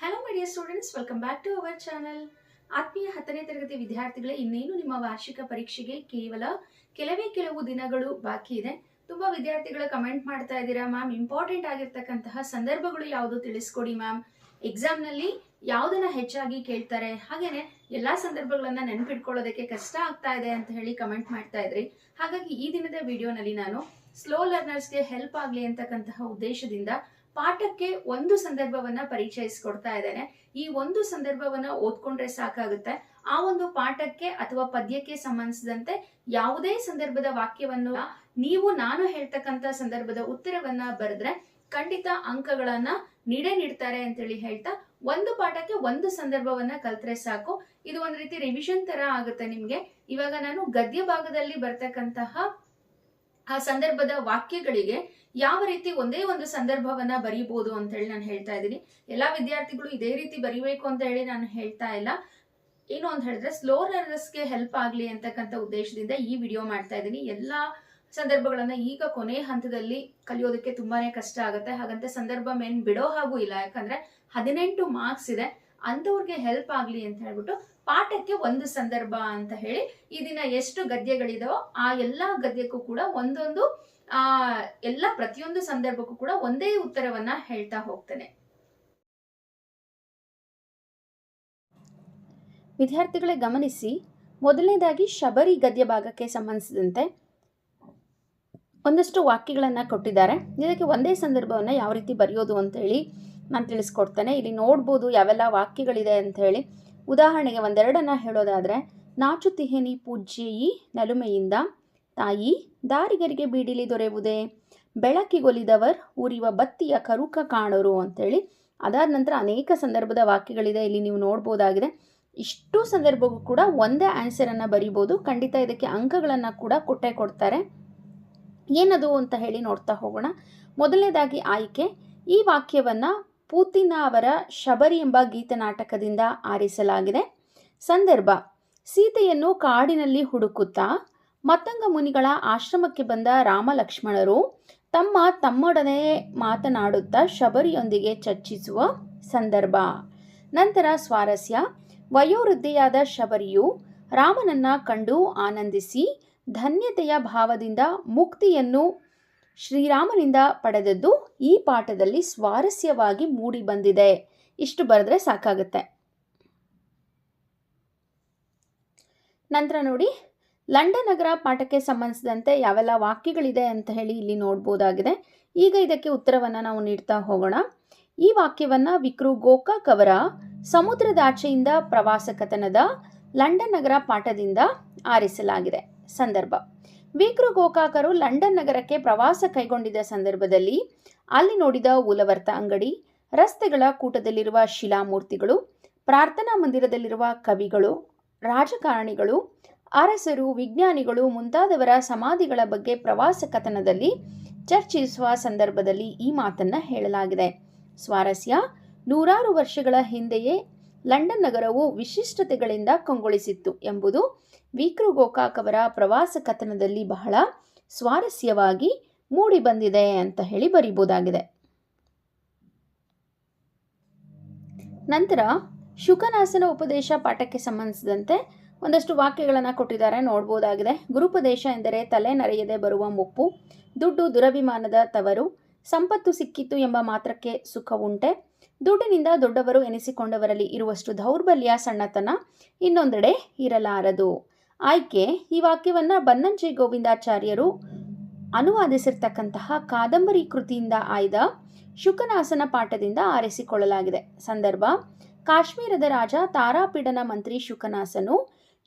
Hello media students welcome back to our channel ಆತ್ಮೀಯ ಹತ್ತನೇ ತರಗತಿ ವಿದ್ಯಾರ್ಥಿಗಳೇ, ಇನ್ನೇನು ನಿಮ್ಮ ವಾರ್ಷಿಕ ಪರೀಕ್ಷೆಗೆ ಕೇವಲ ಕೆಲವೇ ಕೆಲವು ದಿನಗಳು ಬಾಕಿ ಇದೆ? ತುಂಬಾ ವಿದ್ಯಾರ್ಥಿಗಳು ಕಮೆಂಟ್ ಮಾಡ್ತಾ ಇದ್ದೀರಾ ಮ್ಯಾಮ್ ಇಂಪಾರ್ಟೆಂಟ್ ಆಗಿರ್ತಕ್ಕಂತಹ ಸಂದರ್ಭಗಳು ಯಾವುದು ತಿಳಿಸ್ಕೊಡಿ ಮ್ಯಾಮ್ ಎಕ್ಸಾಮ್ನಲ್ಲಿ ಯಾವುದನ್ನ ಹೆಚ್ಚಾಗಿ ಕೇಳ್ತಾರೆ? ಹಾಗೇನೆ ಎಲ್ಲಾ ಸಂದರ್ಭಗಳನ್ನ ನೆನ್ಪಿಟ್ಕೊಳ್ಳೋದಕ್ಕೆ ಕಷ್ಟ ಆಗ್ತಾ ಇದೆ ಅಂತ ಹೇಳಿ ಕಮೆಂಟ್ ಮಾಡ್ತಾ ಇದ್ರಿ. ಹಾಗಾಗಿ ಈ ದಿನದ ವಿಡಿಯೋನಲ್ಲಿ ನಾನು ಸ್ಲೋ ಲರ್ನರ್ಸ್ಗೆ ಹೆಲ್ಪ್ ಆಗಲಿ ಅಂತಕ್ಕಂತಹ ಉದ್ದೇಶದಿಂದ ಪಾಠಕ್ಕೆ ಒಂದು ಸಂದರ್ಭವನ್ನ ಪರಿಚಯಿಸ್ಕೊಡ್ತಾ ಇದ್ದೇನೆ. ಈ ಒಂದು ಸಂದರ್ಭವನ್ನ ಓದ್ಕೊಂಡ್ರೆ ಸಾಕಾಗುತ್ತೆ. ಆ ಒಂದು ಪಾಠಕ್ಕೆ ಅಥವಾ ಪದ್ಯಕ್ಕೆ ಸಂಬಂಧಿಸಿದಂತೆ ಯಾವುದೇ ಸಂದರ್ಭದ ವಾಕ್ಯವನ್ನು ನೀವು ನಾನು ಹೇಳ್ತಕ್ಕಂತ ಸಂದರ್ಭದ ಉತ್ತರವನ್ನ ಬರೆದ್ರೆ ಖಂಡಿತ ಅಂಕಗಳನ್ನ ನೀಡೇ ನೀಡ್ತಾರೆ ಅಂತೇಳಿ ಹೇಳ್ತಾ ಒಂದು ಪಾಠಕ್ಕೆ ಒಂದು ಸಂದರ್ಭವನ್ನ ಕಲ್ತ್ರೆ ಸಾಕು. ಇದು ಒಂದ್ ರೀತಿ ರಿವಿಷನ್ ತರ ಆಗುತ್ತೆ ನಿಮ್ಗೆ. ಇವಾಗ ನಾನು ಗದ್ಯ ಭಾಗದಲ್ಲಿ ಬರ್ತಕ್ಕಂತಹ ಆ ಸಂದರ್ಭದ ವಾಕ್ಯಗಳಿಗೆ ಯಾವ ರೀತಿ ಒಂದೇ ಒಂದು ಸಂದರ್ಭವನ್ನ ಬರೀಬಹುದು ಅಂತ ಹೇಳಿ ನಾನು ಹೇಳ್ತಾ ಇದ್ದೀನಿ. ಎಲ್ಲಾ ವಿದ್ಯಾರ್ಥಿಗಳು ಇದೇ ರೀತಿ ಬರಿಬೇಕು ಅಂತ ಹೇಳಿ ನಾನು ಹೇಳ್ತಾ ಇಲ್ಲ. ಏನು ಅಂತ ಹೇಳಿದ್ರೆ ಸ್ಲೋ ಲರ್ನರ್ಸ್ಗೆ ಹೆಲ್ಪ್ ಆಗ್ಲಿ ಅಂತಕ್ಕಂಥ ಉದ್ದೇಶದಿಂದ ಈ ವಿಡಿಯೋ ಮಾಡ್ತಾ ಇದ್ದೀನಿ. ಎಲ್ಲಾ ಸಂದರ್ಭಗಳನ್ನ ಈಗ ಕೊನೆ ಹಂತದಲ್ಲಿ ಕಲಿಯೋದಕ್ಕೆ ತುಂಬಾನೇ ಕಷ್ಟ ಆಗುತ್ತೆ. ಹಾಗಂತ ಸಂದರ್ಭ ಮೇನ್ ಬಿಡೋ ಹಾಗೂ ಇಲ್ಲ. ಯಾಕಂದ್ರೆ ಹದಿನೆಂಟು ಮಾರ್ಕ್ಸ್ ಇದೆ. ಅಂತವ್ರಿಗೆ ಹೆಲ್ಪ್ ಆಗ್ಲಿ ಅಂತ ಹೇಳ್ಬಿಟ್ಟು ಪಾಠಕ್ಕೆ ಒಂದು ಸಂದರ್ಭ ಅಂತ ಹೇಳಿ ಈ ದಿನ ಎಷ್ಟು ಗದ್ಯಗಳಿದಾವೋ ಆ ಎಲ್ಲಾ ಗದ್ಯಕ್ಕೂ ಕೂಡ ಒಂದೊಂದು, ಆ, ಎಲ್ಲ ಪ್ರತಿಯೊಂದು ಸಂದರ್ಭಕ್ಕೂ ಕೂಡ ಒಂದೇ ಉತ್ತರವನ್ನ ಹೇಳ್ತಾ ಹೋಗ್ತೇನೆ. ವಿದ್ಯಾರ್ಥಿಗಳೇ ಗಮನಿಸಿ, ಮೊದಲನೇದಾಗಿ ಶಬರಿ ಗದ್ಯ ಭಾಗಕ್ಕೆ ಸಂಬಂಧಿಸಿದಂತೆ ಒಂದಷ್ಟು ವಾಕ್ಯಗಳನ್ನು ಕೊಟ್ಟಿದ್ದಾರೆ. ಇದಕ್ಕೆ ಒಂದೇ ಸಂದರ್ಭವನ್ನು ಯಾವ ರೀತಿ ಬರೆಯೋದು ಅಂತ ಹೇಳಿ ನಾನು ತಿಳಿಸ್ಕೊಡ್ತೇನೆ. ಇಲ್ಲಿ ನೋಡ್ಬೋದು ಯಾವೆಲ್ಲ ವಾಕ್ಯಗಳಿದೆ ಅಂತ ಹೇಳಿ. ಉದಾಹರಣೆಗೆ ಒಂದೆರಡನ್ನ ಹೇಳೋದಾದರೆ ನಾಚುತಿಹೆನಿ ಪೂಜ್ಯಯಿ ನಲುಮೆಯಿಂದ, ತಾಯಿ ದಾರಿಗರಿಗೆ ಬೀಡಿಲಿ ದೊರೆಯುವುದೇ ಬೆಳಕಿಗೊಲಿದವರ್ ಉರಿವ ಬತ್ತಿಯ ಕರುಕ ಕಾಣರು ಅಂತೇಳಿ. ಅದಾದ ನಂತರ ಅನೇಕ ಸಂದರ್ಭದ ವಾಕ್ಯಗಳಿದೆ, ಇಲ್ಲಿ ನೀವು ನೋಡ್ಬೋದಾಗಿದೆ. ಇಷ್ಟು ಸಂದರ್ಭಕ್ಕೂ ಕೂಡ ಒಂದೇ ಆನ್ಸರನ್ನು ಬರಿಬೋದು. ಖಂಡಿತ ಇದಕ್ಕೆ ಅಂಕಗಳನ್ನು ಕೂಡ ಕೊಟ್ಟೆ ಕೊಡ್ತಾರೆ. ಏನದು ಅಂತ ಹೇಳಿ ನೋಡ್ತಾ ಹೋಗೋಣ. ಮೊದಲನೇದಾಗಿ ಆಯ್ಕೆ. ಈ ವಾಕ್ಯವನ್ನು ಪೂತಿನ ಅವರ ಶಬರಿ ಎಂಬ ಗೀತನಾಟಕದಿಂದ ಆರಿಸಲಾಗಿದೆ. ಸಂದರ್ಭ, ಸೀತೆಯನ್ನು ಕಾಡಿನಲ್ಲಿ ಹುಡುಕುತ್ತಾ ಮತ್ತಂಗ ಮುನಿಗಳ ಆಶ್ರಮಕ್ಕೆ ಬಂದ ರಾಮ ಲಕ್ಷ್ಮಣರು ತಮ್ಮ ತಮ್ಮೊಡನೆ ಮಾತನಾಡುತ್ತಾ ಶಬರಿಯೊಂದಿಗೆ ಚರ್ಚಿಸುವ ಸಂದರ್ಭ. ನಂತರ ಸ್ವಾರಸ್ಯ, ವಯೋವೃದ್ಧಿಯಾದ ಶಬರಿಯು ರಾಮನನ್ನ ಕಂಡು ಆನಂದಿಸಿ ಧನ್ಯತೆಯ ಭಾವದಿಂದ ಮುಕ್ತಿಯನ್ನು ಶ್ರೀರಾಮನಿಂದ ಪಡೆದದ್ದು ಈ ಪಾಠದಲ್ಲಿ ಸ್ವಾರಸ್ಯವಾಗಿ ಮೂಡಿ ಬಂದಿದೆ. ಇಷ್ಟು ಬರೆದ್ರೆ ಸಾಕಾಗುತ್ತೆ. ನಂತರ ನೋಡಿ, ಲಂಡನ್ ನಗರ ಪಾಠಕ್ಕೆ ಸಂಬಂಧಿಸಿದಂತೆ ಯಾವೆಲ್ಲ ವಾಕ್ಯಗಳಿದೆ ಅಂತ ಹೇಳಿ ಇಲ್ಲಿ ನೋಡ್ಬೋದಾಗಿದೆ. ಈಗ ಇದಕ್ಕೆ ಉತ್ತರವನ್ನು ನಾವು ನೀಡ್ತಾ ಹೋಗೋಣ. ಈ ವಾಕ್ಯವನ್ನು ವಿಕ್ರು ಗೋಕಾಕ್ ಅವರ ಸಮುದ್ರದಾಚೆಯಿಂದ ಪ್ರವಾಸ ಕಥನದ ಲಂಡನ್ ನಗರ ಪಾಠದಿಂದ ಆರಿಸಲಾಗಿದೆ. ಸಂದರ್ಭ. ವಿಕ್ರು ಗೋಕಾಕರು ಲಂಡನ್ ನಗರಕ್ಕೆ ಪ್ರವಾಸ ಕೈಗೊಂಡಿದ್ದ ಸಂದರ್ಭದಲ್ಲಿ ಅಲ್ಲಿ ನೋಡಿದ ಉಲವರ್ತ ಅಂಗಡಿ, ರಸ್ತೆಗಳ ಕೂಟದಲ್ಲಿರುವ ಶಿಲಾಮೂರ್ತಿಗಳು, ಪ್ರಾರ್ಥನಾ ಮಂದಿರದಲ್ಲಿರುವ ಕವಿಗಳು, ರಾಜಕಾರಣಿಗಳು, ಅರಸರು, ವಿಜ್ಞಾನಿಗಳು ಮುಂತಾದವರ ಸಮಾಧಿಗಳ ಬಗ್ಗೆ ಪ್ರವಾಸ ಕಥನದಲ್ಲಿ ಚರ್ಚಿಸುವ ಸಂದರ್ಭದಲ್ಲಿ ಈ ಮಾತನ್ನ ಹೇಳಲಾಗಿದೆ. ಸ್ವಾರಸ್ಯ ನೂರಾರು ವರ್ಷಗಳ ಹಿಂದೆಯೇ ಲಂಡನ್ ನಗರವು ವಿಶಿಷ್ಟತೆಗಳಿಂದ ಕಂಗೊಳಿಸಿತ್ತು ಎಂಬುದು ವಿಕ್ರು ಗೋಕಾಕ್ ಅವರ ಪ್ರವಾಸ ಕಥನದಲ್ಲಿ ಬಹಳ ಸ್ವಾರಸ್ಯವಾಗಿ ಮೂಡಿಬಂದಿದೆ ಅಂತ ಹೇಳಿ ಬರೀಬೋದಾಗಿದೆ. ನಂತರ ಶುಕನಾಸನ ಉಪದೇಶ ಪಾಠಕ್ಕೆ ಸಂಬಂಧಿಸಿದಂತೆ ಒಂದಷ್ಟು ವಾಕ್ಯಗಳನ್ನು ಕೊಟ್ಟಿದ್ದಾರೆ. ನೋಡ್ಬೋದಾಗಿದೆ. ಗುರುಪದೇಶ ಎಂದರೆ ತಲೆ ನರೆಯದೆ ಬರುವ ಮುಪ್ಪು, ದುಡ್ಡು ದುರಭಿಮಾನದ ತವರು, ಸಂಪತ್ತು ಸಿಕ್ಕಿತ್ತು ಎಂಬ ಮಾತ್ರಕ್ಕೆ ಸುಖ ಉಂಟೆ ದುಡ್ಡಿನಿಂದ ದೊಡ್ಡವರು ಎನಿಸಿಕೊಂಡವರಲ್ಲಿ ಇರುವಷ್ಟು ದೌರ್ಬಲ್ಯ ಸಣ್ಣತನ ಇನ್ನೊಂದೆಡೆ ಇರಲಾರದು. ಆಯ್ಕೆ, ಈ ವಾಕ್ಯವನ್ನು ಬನ್ನಂಜೆ ಗೋವಿಂದಾಚಾರ್ಯರು ಅನುವಾದಿಸಿರ್ತಕ್ಕಂತಹ ಕಾದಂಬರಿ ಕೃತಿಯಿಂದ ಆಯ್ದ ಶುಕನಾಸನ ಪಾಠದಿಂದ ಆರಿಸಿಕೊಳ್ಳಲಾಗಿದೆ. ಸಂದರ್ಭ, ಕಾಶ್ಮೀರದ ರಾಜ ತಾರಾಪೀಡನ ಮಂತ್ರಿ ಶುಕನಾಸನು,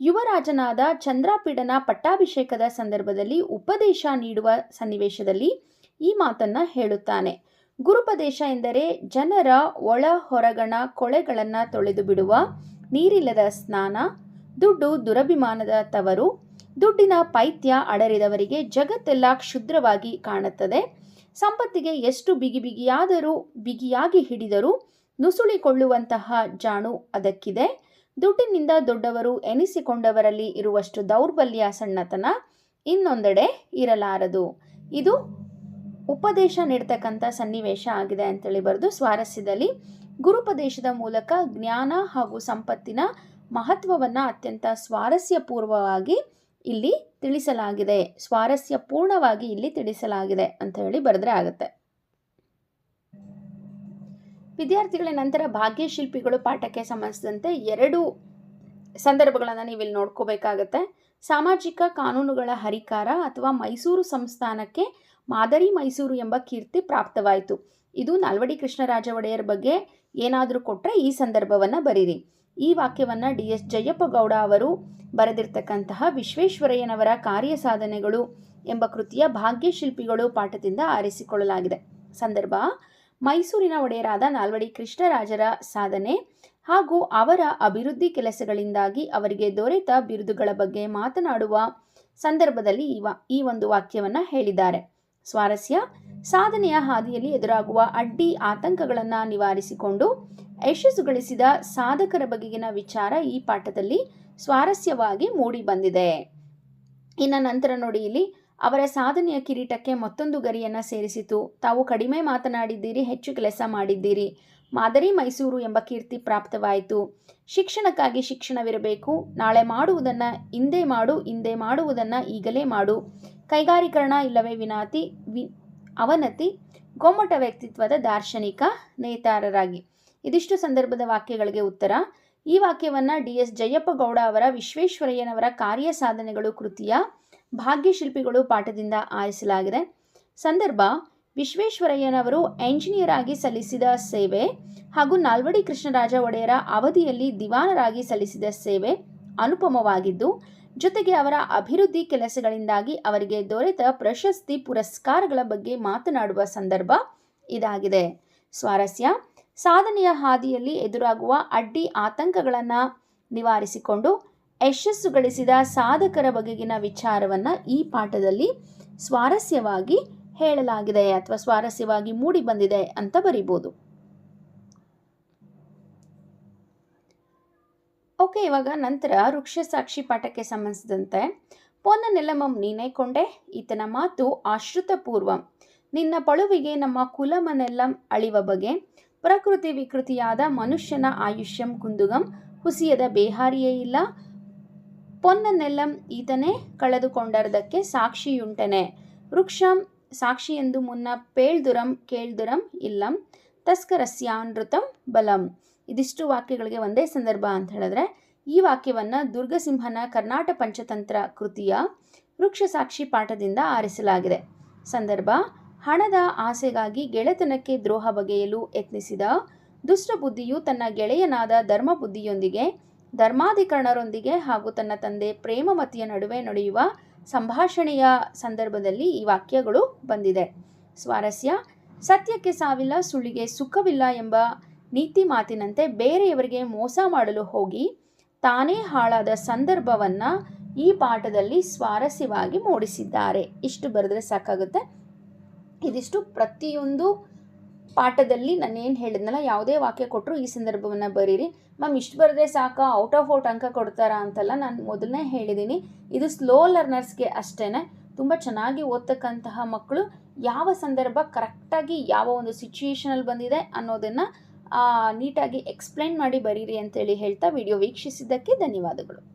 ಯುವರಾಜನಾದ ಚಂದ್ರಾಪೀಡನ ಪಟ್ಟಾಭಿಷೇಕದ ಸಂದರ್ಭದಲ್ಲಿ ಉಪದೇಶ ನೀಡುವ ಸನ್ನಿವೇಶದಲ್ಲಿ ಈ ಮಾತನ್ನ ಹೇಳುತ್ತಾನೆ. ಗುರುಪದೇಶ ಎಂದರೆ ಜನರ ಒಳ ಹೊರಗಣ ಕೊಳೆಗಳನ್ನು ತೊಳೆದು ಬಿಡುವ ನೀರಿಲ್ಲದ ಸ್ನಾನ, ದುಡ್ಡು ದುರಭಿಮಾನದ ತವರು, ದುಡ್ಡಿನ ಪೈತ್ಯ ಅಡರಿದವರಿಗೆ ಜಗತ್ತೆಲ್ಲ ಕ್ಷುದ್ರವಾಗಿ ಕಾಣುತ್ತದೆ. ಸಂಪತ್ತಿಗೆ ಎಷ್ಟು ಬಿಗಿ ಬಿಗಿಯಾದರೂ, ಬಿಗಿಯಾಗಿ ಹಿಡಿದರೂ ನುಸುಳಿಕೊಳ್ಳುವಂತಹ ಜಾಣು ಅದಕ್ಕಿದೆ. ದುಡ್ಡಿನಿಂದ ದೊಡ್ಡವರು ಎನಿಸಿಕೊಂಡವರಲ್ಲಿ ಇರುವಷ್ಟು ದೌರ್ಬಲ್ಯ ಸಣ್ಣತನ ಇನ್ನೊಂದೆಡೆ ಇರಲಾರದು. ಇದು ಉಪದೇಶ ನೀಡ್ತಕ್ಕಂಥ ಸನ್ನಿವೇಶ ಆಗಿದೆ ಅಂತೇಳಿ ಬರೆದು ಸ್ವಾರಸ್ಯದಲ್ಲಿ ಗುರುಪದೇಶದ ಮೂಲಕ ಜ್ಞಾನ ಹಾಗೂ ಸಂಪತ್ತಿನ ಮಹತ್ವವನ್ನು ಅತ್ಯಂತ ಸ್ವಾರಸ್ಯಪೂರ್ವವಾಗಿ ಇಲ್ಲಿ ತಿಳಿಸಲಾಗಿದೆ. ಸ್ವಾರಸ್ಯಪೂರ್ಣವಾಗಿ ಇಲ್ಲಿ ತಿಳಿಸಲಾಗಿದೆ ಅಂತ ಹೇಳಿ ಬರೆದ್ರೆ ಆಗುತ್ತೆ. ವಿದ್ಯಾರ್ಥಿಗಳ, ನಂತರ ಭಾಗ್ಯಶಿಲ್ಪಿಗಳು ಪಾಠಕ್ಕೆ ಸಂಬಂಧಿಸಿದಂತೆ ಎರಡು ಸಂದರ್ಭಗಳನ್ನು ನೀವು ಇಲ್ಲಿ ನೋಡ್ಕೋಬೇಕಾಗತ್ತೆ. ಸಾಮಾಜಿಕ ಕಾನೂನುಗಳ ಹರಿಕಾರ ಅಥವಾ ಮೈಸೂರು ಸಂಸ್ಥಾನಕ್ಕೆ ಮಾದರಿ ಮೈಸೂರು ಎಂಬ ಕೀರ್ತಿ ಪ್ರಾಪ್ತವಾಯಿತು. ಇದು ನಾಲ್ವಡಿ ಕೃಷ್ಣರಾಜ ಒಡೆಯರ್ ಬಗ್ಗೆ ಏನಾದರೂ ಕೊಟ್ಟರೆ ಈ ಸಂದರ್ಭವನ್ನು ಬರೀರಿ. ಈ ವಾಕ್ಯವನ್ನು ಡಿ ಎಸ್ ಜಯಪ್ಪ ಗೌಡ ಅವರು ಬರೆದಿರ್ತಕ್ಕಂತಹ ವಿಶ್ವೇಶ್ವರಯ್ಯನವರ ಕಾರ್ಯ ಸಾಧನೆಗಳು ಎಂಬ ಕೃತಿಯ ಭಾಗ್ಯಶಿಲ್ಪಿಗಳು ಪಾಠದಿಂದ ಆರಿಸಿಕೊಳ್ಳಲಾಗಿದೆ. ಸಂದರ್ಭ, ಮೈಸೂರಿನ ಒಡೆಯರಾದ ನಾಲ್ವಡಿ ಕೃಷ್ಣರಾಜರ ಸಾಧನೆ ಹಾಗೂ ಅವರ ಅಭಿವೃದ್ಧಿ ಕೆಲಸಗಳಿಂದಾಗಿ ಅವರಿಗೆ ದೊರೆತ ಬಿರುದುಗಳ ಬಗ್ಗೆ ಮಾತನಾಡುವ ಸಂದರ್ಭದಲ್ಲಿ ಈ ಈ ಒಂದು ವಾಕ್ಯವನ್ನು ಹೇಳಿದ್ದಾರೆ. ಸ್ವಾರಸ್ಯ. ಸಾಧನೆಯ ಹಾದಿಯಲ್ಲಿ ಎದುರಾಗುವ ಅಡ್ಡಿ ಆತಂಕಗಳನ್ನು ನಿವಾರಿಸಿಕೊಂಡು ಯಶಸ್ಸು ಗಳಿಸಿದ ಸಾಧಕರ ಬಗೆಗಿನ ವಿಚಾರ ಈ ಪಾಠದಲ್ಲಿ ಸ್ವಾರಸ್ಯವಾಗಿ ಮೂಡಿ ಬಂದಿದೆ. ಇನ್ನು ನಂತರ ನೋಡಿ ಇಲ್ಲಿ, ಅವರ ಸಾಧನೆಯ ಕಿರೀಟಕ್ಕೆ ಮತ್ತೊಂದು ಗರಿಯನ್ನು ಸೇರಿಸಿತು. ತಾವು ಕಡಿಮೆ ಮಾತನಾಡಿದ್ದೀರಿ, ಹೆಚ್ಚು ಕೆಲಸ ಮಾಡಿದ್ದೀರಿ. ಮಾದರಿ ಮೈಸೂರು ಎಂಬ ಕೀರ್ತಿ ಪ್ರಾಪ್ತವಾಯಿತು. ಶಿಕ್ಷಣಕ್ಕಾಗಿ ಶಿಕ್ಷಣವಿರಬೇಕು. ನಾಳೆ ಮಾಡುವುದನ್ನು ಇಂದೇ ಮಾಡು ಇಂದೇ ಮಾಡುವುದನ್ನು ಈಗಲೇ ಮಾಡು. ಕೈಗಾರೀಕರಣ ಇಲ್ಲವೇ ವಿನಾತಿ, ವಿ, ಅವನತಿ ಗೊಮ್ಮಟ ವ್ಯಕ್ತಿತ್ವದ ದಾರ್ಶನಿಕ ನೇತಾರರಾಗಿ. ಇದಿಷ್ಟು ಸಂದರ್ಭದ ವಾಕ್ಯಗಳಿಗೆ ಉತ್ತರ. ಈ ವಾಕ್ಯವನ್ನು ಡಿ ಎಸ್ ಜಯಪ್ಪಗೌಡ ಅವರ ವಿಶ್ವೇಶ್ವರಯ್ಯನವರ ಕಾರ್ಯ ಸಾಧನೆಗಳು ಕೃತಿಯ ಭಾಗ್ಯಶಿಲ್ಪಿಗಳು ಪಾಠದಿಂದ ಆರಿಸಲಾಗಿದೆ. ಸಂದರ್ಭ, ವಿಶ್ವೇಶ್ವರಯ್ಯನವರು ಎಂಜಿನಿಯರ್ ಆಗಿ ಸಲ್ಲಿಸಿದ ಸೇವೆ ಹಾಗೂ ನಾಲ್ವಡಿ ಕೃಷ್ಣರಾಜ ಒಡೆಯರ ಅವಧಿಯಲ್ಲಿ ದಿವಾನರಾಗಿ ಸಲ್ಲಿಸಿದ ಸೇವೆ ಅನುಪಮವಾಗಿದ್ದು ಜೊತೆಗೆ ಅವರ ಅಭಿವೃದ್ಧಿ ಕೆಲಸಗಳಿಂದಾಗಿ ಅವರಿಗೆ ದೊರೆತ ಪ್ರಶಸ್ತಿ ಪುರಸ್ಕಾರಗಳ ಬಗ್ಗೆ ಮಾತನಾಡುವ ಸಂದರ್ಭ ಇದಾಗಿದೆ. ಸ್ವಾರಸ್ಯ, ಸಾಧನೆಯ ಹಾದಿಯಲ್ಲಿ ಎದುರಾಗುವ ಅಡ್ಡಿ ಆತಂಕಗಳನ್ನು ನಿವಾರಿಸಿಕೊಂಡು ಯಶಸ್ಸು ಗಳಿಸಿದ ಸಾಧಕರ ಬಗೆಗಿನ ವಿಚಾರವನ್ನು ಈ ಪಾಠದಲ್ಲಿ ಸ್ವಾರಸ್ಯವಾಗಿ ಹೇಳಲಾಗಿದೆ ಅಥವಾ ಸ್ವಾರಸ್ಯವಾಗಿ ಮೂಡಿ ಬಂದಿದೆ ಅಂತ ಬರಿಬೋದು. ಓಕೆ, ಇವಾಗ ನಂತರ ವೃಕ್ಷ ಸಾಕ್ಷಿ ಪಾಠಕ್ಕೆ ಸಂಬಂಧಿಸಿದಂತೆ ಪೊನ್ನ ನೆಲಮಂ ನೀನೇ ಕೊಂಡೆ, ಈತನ ಮಾತು ಆಶ್ರಿತಪೂರ್ವಂ. ನಿನ್ನ ಪಳುವಿಗೆ ನಮ್ಮ ಕುಲಮನೆಲ್ಲಂ ಅಳಿವ ಬಗೆ, ಪ್ರಕೃತಿ ವಿಕೃತಿಯಾದ ಮನುಷ್ಯನ ಆಯುಷ್ಯಂ ಕುಂದುಗಂ, ಹುಸಿಯದ ಬೇಹಾರಿಯೇ ಇಲ್ಲ. ಪೊನ್ನನೆಲ್ಲಂ ಈತನೇ ಕಳೆದುಕೊಂಡರದಕ್ಕೆ ಸಾಕ್ಷಿಯುಂಟನೆ. ವೃಕ್ಷಂ ಸಾಕ್ಷಿ ಎಂದು ಮುನ್ನ ಪೇಳ್ದುರಂ ಕೇಳ್ದುರಂ ಇಲ್ಲಂ ತಸ್ಕರಸ್ಯಾನೃತಂ ಬಲಂ. ಇದಿಷ್ಟು ವಾಕ್ಯಗಳಿಗೆ ಒಂದೇ ಸಂದರ್ಭ ಅಂತ ಹೇಳಿದ್ರೆ, ಈ ವಾಕ್ಯವನ್ನು ದುರ್ಗಸಿಂಹನ ಕರ್ನಾಟ ಪಂಚತಂತ್ರ ಕೃತಿಯ ವೃಕ್ಷ ಸಾಕ್ಷಿ ಪಾಠದಿಂದ ಆರಿಸಲಾಗಿದೆ. ಸಂದರ್ಭ, ಹಣದ ಆಸೆಗಾಗಿ ಗೆಳೆತನಕ್ಕೆ ದ್ರೋಹ ಬಗೆಯಲು ಯತ್ನಿಸಿದ ದುಷ್ಟಬುದ್ಧಿಯು ತನ್ನ ಗೆಳೆಯನಾದ ಧರ್ಮಬುದ್ಧಿಯೊಂದಿಗೆ, ಧರ್ಮಾಧಿಕರಣರೊಂದಿಗೆ ಹಾಗೂ ತನ್ನ ತಂದೆ ಪ್ರೇಮಮತಿಯ ನಡುವೆ ನಡೆಯುವ ಸಂಭಾಷಣೆಯ ಸಂದರ್ಭದಲ್ಲಿ ಈ ವಾಕ್ಯಗಳು ಬಂದಿದೆ. ಸ್ವಾರಸ್ಯ, ಸತ್ಯಕ್ಕೆ ಸಾವಿಲ್ಲ ಸುಳ್ಳಿಗೆ ಸುಖವಿಲ್ಲ ಎಂಬ ನೀತಿ ಮಾತಿನಂತೆ ಬೇರೆಯವರಿಗೆ ಮೋಸ ಮಾಡಲು ಹೋಗಿ ತಾನೇ ಹಾಳಾದ ಸಂದರ್ಭವನ್ನು ಈ ಪಾಠದಲ್ಲಿ ಸ್ವಾರಸ್ಯವಾಗಿ ಮೂಡಿಸಿದ್ದಾರೆ. ಇಷ್ಟು ಬರೆದ್ರೆ ಸಾಕಾಗುತ್ತೆ. ಇದಿಷ್ಟು ಪ್ರತಿಯೊಂದು ಪಾಠದಲ್ಲಿ ನಾನು ಏನು ಹೇಳಿದ್ನಲ್ಲ, ಯಾವುದೇ ವಾಕ್ಯ ಕೊಟ್ಟರು ಈ ಸಂದರ್ಭವನ್ನು ಬರೀರಿ. ಮ್ಯಾಮ್, ಇಷ್ಟು ಬರೆದ್ರೆ ಸಾಕಾ? ಔಟ್ ಆಫ್ ಔಟ್ ಅಂಕ ಕೊಡ್ತಾರಾ ಅಂತೆಲ್ಲ ನಾನು ಮೊದಲನೇ ಹೇಳಿದ್ದೀನಿ ಇದು ಸ್ಲೋ ಲರ್ನರ್ಸ್ಗೆ ಅಷ್ಟೇ ತುಂಬ ಚೆನ್ನಾಗಿ ಓದ್ತಕ್ಕಂತಹ ಮಕ್ಕಳು ಯಾವ ಸಂದರ್ಭ ಕರೆಕ್ಟಾಗಿ ಯಾವ ಒಂದು ಸಿಚುಯೇಷನಲ್ಲಿ ಬಂದಿದೆ ಅನ್ನೋದನ್ನು ನೀಟಾಗಿ ಎಕ್ಸ್ಪ್ಲೈನ್ ಮಾಡಿ ಬರೀರಿ ಅಂತೇಳಿ ಹೇಳ್ತಾ ವಿಡಿಯೋ ವೀಕ್ಷಿಸಿದ್ದಕ್ಕೆ ಧನ್ಯವಾದಗಳು.